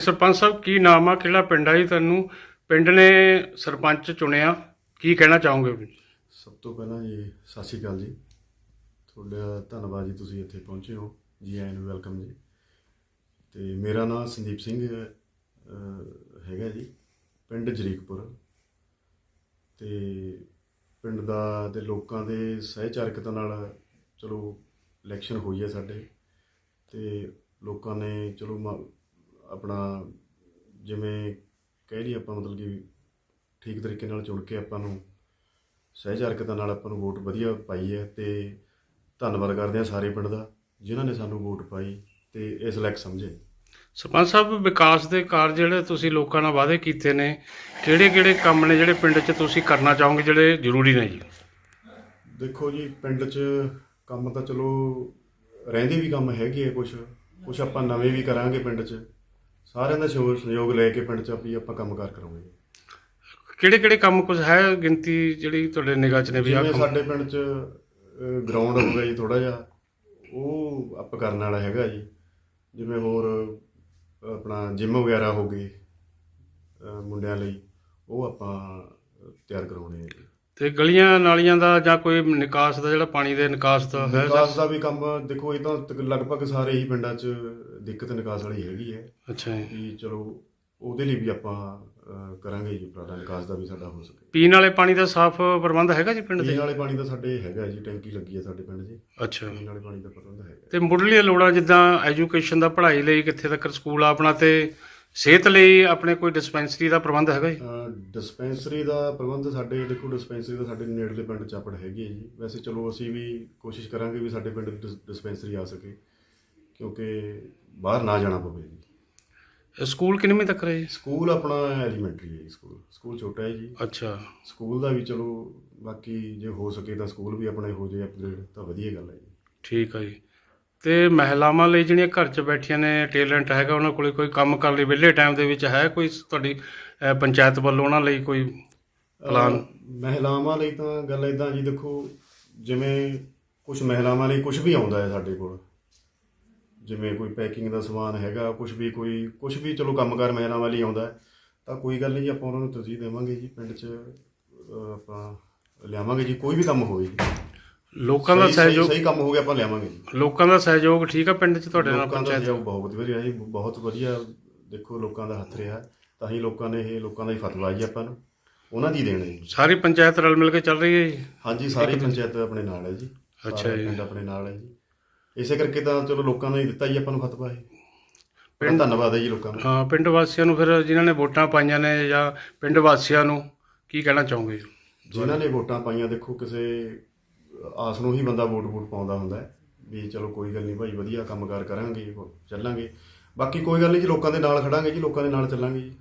ਸਰਪੰਚ ਸਾਹਿਬ ਕੀ ਨਾਮ ਆ? ਕਿਹੜਾ ਪਿੰਡ ਆ ਜੀ ਤੁਹਾਨੂੰ? ਪਿੰਡ ਨੇ ਸਰਪੰਚ ਚੁਣਿਆ। ਕੀ ਕਹਿਣਾ ਚਾਹੋਗੇ? ਸਭ ਤੋਂ ਪਹਿਲਾਂ ਜੀ ਸਤਿ ਸ਼੍ਰੀ ਅਕਾਲ ਜੀ। ਤੁਹਾਡਾ ਧੰਨਵਾਦ ਜੀ ਤੁਸੀਂ ਇੱਥੇ ਪਹੁੰਚੇ ਹੋ। ਜੀ ਆਇਆਂ ਨੂੰ ਵੈਲਕਮ ਜੀ। ਤੇ ਮੇਰਾ ਨਾਮ ਸੰਦੀਪ ਸਿੰਘ ਅਹ, ਹੈਗਾ ਜੀ ਪਿੰਡ ਜਰੀਕਪੁਰ। ਤੇ ਪਿੰਡ ਦਾ ਤੇ ਲੋਕਾਂ ਦੇ ਸਹਿਚਾਰਕਤਾ ਨਾਲ ਚਲੋ ਇਲੈਕਸ਼ਨ ਹੋਈ ਹੈ ਸਾਡੇ। ਤੇ ਲੋਕਾਂ ਨੇ ਚਲੋ ਮ- ਆਪਣਾ ਜਿਵੇਂ ਕਹਿ ਲਈ ਆਪਾਂ ਮਤਲਬ ਕਿ ਠੀਕ ਤਰੀਕੇ ਨਾਲ ਚੁਣ ਕੇ ਆਪਾਂ ਨੂੰ ਸਹਿਚਾਰਕਤਾ ਨਾਲ ਆਪਾਂ ਨੂੰ ਵੋਟ ਵਧੀਆ ਪਾਈ ਹੈ ਤੇ ਧੰਨਵਾਦ ਕਰਦੇ ਹਾਂ ਸਾਰੇ ਪਿੰਡ ਦਾ ਜਿਨ੍ਹਾਂ ਨੇ ਸਾਨੂੰ ਵੋਟ ਪਾਈ ਤੇ ਇਸ ਲਾਇਕ ਸਮਝੇ। ਸਰਪੰਚ ਸਾਹਿਬ ਵਿਕਾਸ ਦੇ ਕਾਰਜ ਜਿਹੜੇ ਤੁਸੀਂ ਲੋਕਾਂ ਨਾਲ ਵਾਅਦੇ ਕੀਤੇ ਨੇ ਕਿਹੜੇ ਕਿਹੜੇ ਕੰਮ ਨੇ ਜਿਹੜੇ ਪਿੰਡ 'ਚ ਤੁਸੀਂ ਕਰਨਾ ਚਾਹੋਗੇ ਜਿਹੜੇ ਜ਼ਰੂਰੀ ਨੇ ਜੀ? ਦੇਖੋ ਜੀ ਪਿੰਡ 'ਚ ਕੰਮ ਤਾਂ ਚਲੋ ਰਹਿੰਦੇ ਵੀ ਕੰਮ ਹੈਗੇ ਆ ਕੁਝ ਕੁਝ ਆਪਾਂ ਨਵੇਂ ਵੀ ਕਰਾਂਗੇ ਪਿੰਡ 'ਚ। ਸਾਰਿਆਂ ਦਾ ਸਹਿਯੋਗ ਸਹਿਯੋਗ ਲੈ ਕੇ ਪਿੰਡ 'ਚ ਆਪੀ ਆਪਾਂ ਕੰਮਕਾਰ ਕਰਾਂਗੇ। ਕਿਹੜੇ ਕਿਹੜੇ ਕੰਮ ਕੁਝ ਹੈ ਗਿਣਤੀ ਜਿਹੜੀ ਤੁਹਾਡੇ ਨਿਗਾਹ 'ਚ ਨੇ ਵੀ ਆ ਜਿਵੇਂ ਸਾਡੇ ਪਿੰਡ 'ਚ ਗਰਾਊਂਡ ਹੋ ਗਿਆ ਜੀ ਥੋੜਾ ਜਿਹਾ। ਉਹ ਅਪ ਕਰਨ ਵਾਲਾ ਹੈਗਾ ਜੀ। ਜਿਵੇਂ ਹੋਰ ਆਪਣਾ ਜਿਮ ਵਗੈਰਾ ਹੋ ਗਏ ਅਹ ਮੁੰਡਿਆਂ ਲਈ ਉਹ ਆਪਾਂ ਤਿਆਰ ਕਰਾਉਣੇ ਆ ਜੀ। ਤੇ ਗਲੀਆਂ ਨਾਲੀਆਂ ਦਾ ਜਾਂ ਕੋਈ ਨਿਕਾਸ ਦਾ ਜਿਹੜਾ ਪਾਣੀ ਦੇ ਨਿਕਾਸ ਦਾ ਹੈ ਨਿਕਾਸ ਦਾ ਵੀ ਕੰਮ ਦੇਖੋ ਇਹ ਤਾਂ ਤਕ- ਲਗਭਗ ਸਾਰੇ ਹੀ ਪਿੰਡਾਂ 'ਚ ਦਿੱਕਤ ਨਿਕਾਸ ਵਾਲੀ ਹੈਗੀ ਹੈ। ਅੱਛਾ ਜੀ। ਵੀ ਚਲੋ ਉਹਦੇ ਲਈ ਵੀ ਆਪਾਂ ਅਹ, ਕਰਾਂਗੇ ਜੀ ਉਪਰਾਲਾ ਨਿਕਾਸ ਦਾ ਵੀ ਸਾਡਾ ਹੋ ਸਕੇ। ਪੀਣ ਵਾਲੇ ਪਾਣੀ ਦਾ ਸਾਫ਼ ਪ੍ਰਬੰਧ ਹੈਗਾ ਜੀ ਪਿੰਡ ਦੇ? ਪੀਣ ਵਾਲੇ ਪਾਣੀ ਦਾ ਸਾਡੇ ਹੈਗਾ ਜੀ ਟੈਂਕੀ ਲੱਗੀ ਹੈ ਸਾਡੇ ਪਿੰਡ 'ਚ। ਅੱਛਾ। ਪੀਣ ਵਾਲੇ ਪਾਣੀ ਦਾ ਪ੍ਰਬੰਧ ਹੈਗਾ। ਤੇ ਮੁੱਢਲੀਆਂ ਲੋੜਾਂ ਜਿੱਦਾਂ ਐਜੂਕੇਸ਼ਨ ਦਾ ਪੜ੍ਹਾਈ ਲਈ ਕਿੱਥੇ ਤੱਕ ਸਕੂਲ ਆ ਆਪਣਾ ਤੇ ਸਿਹਤ ਲਈ ਆਪਣੇ ਕੋਈ ਡਿਸਪੈਂਸਰੀ ਦਾ ਪ੍ਰਬੰਧ ਹੈਗਾ ਜੀ? ਡਿਸਪੈਂਸਰੀ ਦਾ ਪ੍ਰਬੰਧ ਸਾਡੇ ਦੇਖੋ ਡਿਸਪੈਂਸਰੀ ਦਾ ਸਾਡੇ ਨੇੜਲੇ ਪਿੰਡ ਚਾਪੜ ਹੈਗੀ ਹੈ ਜੀ। ਵੈਸੇ ਚਲੋ ਅਸੀਂ ਵੀ ਕੋਸ਼ਿਸ਼ ਕਰਾਂਗੇ ਵੀ ਸਾਡੇ ਪਿੰਡ ਡਿਸ- ਡਿਸਪੈਂਸਰੀ ਆ ਸਕੇ ਕਿਉਂਕਿ ਬਾਹਰ ਨਾ ਜਾਣਾ ਪਵੇ ਜੀ। ਸਕੂਲ ਕਿੰਨਵੀਂ ਤੱਕ ਰਹੇ ਜੀ? ਸਕੂਲ ਆਪਣਾ ਐਲੀਮੈਂਟਰੀ ਹੈ ਜੀ ਸਕੂਲ। ਸਕੂਲ ਛੋਟਾ ਹੈ ਜੀ। ਅੱਛਾ। ਸਕੂਲ ਦਾ ਵੀ ਚਲੋ ਬਾਕੀ ਜੇ ਹੋ ਸਕੇ ਤਾਂ ਸਕੂਲ ਵੀ ਆਪਣੇ ਹੋ ਜਾਏ ਅਪਗ੍ਰੇਡ ਤਾਂ ਵਧੀਆ ਗੱਲ ਹੈ ਜੀ। ਠੀਕ ਆ ਜੀ। ਤੇ ਮਹਿਲਾਵਾਂ ਲਈ ਜਿਹੜੀਆਂ ਘਰ 'ਚ ਬੈਠੀਆਂ ਨੇ ਟੈਲੈਂਟ ਹੈਗਾ ਉਹਨਾਂ ਕੋਲੇ ਕੋਈ ਕੰਮ ਕਰਨ ਲਈ ਵਿਹਲੇ ਟਾਈਮ ਦੇ ਵਿੱਚ ਹੈ ਕੋਈ ਤੁਹਾਡੀ ਅਹ, ਪੰਚਾਇਤ ਵੱਲੋਂ ਉਹਨਾਂ ਲਈ ਕੋਈ ਐਲਾਨ ਮਹਿਲਾਵਾਂ ਲਈ ਤਾਂ ਗੱਲ ਇਦਾਂ ਜੀ ਦੇਖੋ ਜਿਵੇਂ ਕੁਝ ਮਹਿਲਾਵਾਂ ਲਈ ਕੁਝ ਵੀ ਆਉਂਦਾ ਹੈ ਸਾਡੇ ਕੋਲ। ਜਿਵੇਂ ਕੋਈ ਪੈਕਿੰਗ ਦਾ ਸਮਾਨ ਹੈਗਾ ਕੁਝ ਵੀ ਕੋਈ ਕੁਝ ਵੀ ਚਲੋ ਕੰਮਕਾਰ ਮਹਿਲਾਵਾਂ ਲਈ ਆਉਂਦਾ ਹੈ ਤਾਂ ਕੋਈ ਗੱਲ ਨਹੀਂ ਜੀ ਆਪਾਂ ਉਹਨਾਂ ਨੂੰ ਤਰਜੀਹ ਦੇਵਾਂਗੇ ਜੀ ਪਿੰਡ 'ਚ ਅਹ, ਆਪਾਂ ਲਿਆਵਾਂਗੇ ਜੀ ਕੋਈ ਵੀ ਕੰਮ ਹੋਵੇ ਜੀ। ਲੋਕਾਂ ਦਾ ਸਹੀ- ਸਹੀ- ਸਹਿਯੋਗ ਸਹੀ ਕੰਮ ਹੋ ਗਿਆ ਆਪਾਂ ਲਿਆਵਾਂਗੇ ਜੀ। ਲੋਕਾਂ ਦਾ ਸਹਿਯੋਗ ਠੀਕ ਆ ਪਿੰਡ 'ਚ ਤੁਹਾਡੇ ਨਾਲ ਲੋਕਾਂ ਦਾ ਪੰਚਾਇਤ ਸਹਿਯੋਗ ਬਹੁਤ ਵਧੀਆ ਜੀ ਬਹੁਤ ਵਧੀਆ। ਦੇਖੋ ਲੋਕਾਂ ਦਾ ਹੱਥ ਰਿਹਾ। ਤਾਂ ਹੀ ਲੋਕਾਂ ਨੇ ਇਹ ਲੋਕਾਂ ਦਾ ਹੀ ਫਤਵਾ ਜੀ ਆਪਾਂ ਨੂੰ। ਉਹਨਾਂ ਦੀ ਦੇਣ ਹੈ ਜੀ। ਸਾਰੀ ਪੰਚਾਇਤ ਰਲ ਮਿਲ ਕੇ ਚੱਲ ਰਹੀ ਹੈ ਜੀ? ਹਾਂਜੀ ਸਾਰੀ ਪੰਚਾਇਤ ਆਪਣੇ ਨਾਲ ਹੈ ਜੀ। ਅੱਛਾ ਸਾਰਾ ਜੀ। ਪਿੰਡ ਆਪਣੇ ਨਾਲ ਹੈ ਜੀ। ਇਸੇ ਕਰਕੇ ਤਾਂ ਚਲੋ ਲੋਕਾਂ ਨੇ ਹੀ ਦਿੱਤਾ ਜੀ ਆਪਾਂ ਨੂੰ ਫਤਵਾ ਇਹ। ਪਿੰਡ ਧੰਨਵਾਦ ਹੈ ਜੀ ਲੋਕਾਂ ਦਾ। ਹਾਂ ਪਿੰਡ ਵਾਸੀਆਂ ਨੂੰ ਫਿਰ ਜਿਨ੍ਹਾਂ ਨੇ ਵੋਟਾਂ ਪਾਈਆਂ ਨੇ ਜਾਂ ਪਿੰਡ ਵਾਸੀਆਂ ਨੂੰ ਕੀ ਕਹਿਣਾ ਚਾਹੋਗੇ? ਜਿਨ੍ਹਾਂ ਨੇ ਵੋਟਾਂ ਪਾਈਆਂ ਦੇਖੋ ਕਿਸੇ ਆਸ ਨੂੰ ਹੀ ਬੰਦਾ ਵੋਟ ਵੋਟ ਪਾਉਂਦਾ ਹੁੰਦਾ ਵੀ ਚਲੋ ਕੋਈ ਗੱਲ ਨਹੀਂ ਭਾਈ ਵਧੀਆ ਕੰਮਕਾਰ ਕਰਾਂਗੇ, ਚੱਲਾਂਗੇ। ਬਾਕੀ ਕੋਈ ਗੱਲ ਨਹੀਂ ਜੀ, ਲੋਕਾਂ ਦੇ ਨਾਲ ਖੜਾਂਗੇ ਜੀ, ਲੋਕਾਂ ਦੇ ਨਾਲ ਚੱਲਾਂਗੇ ਜੀ।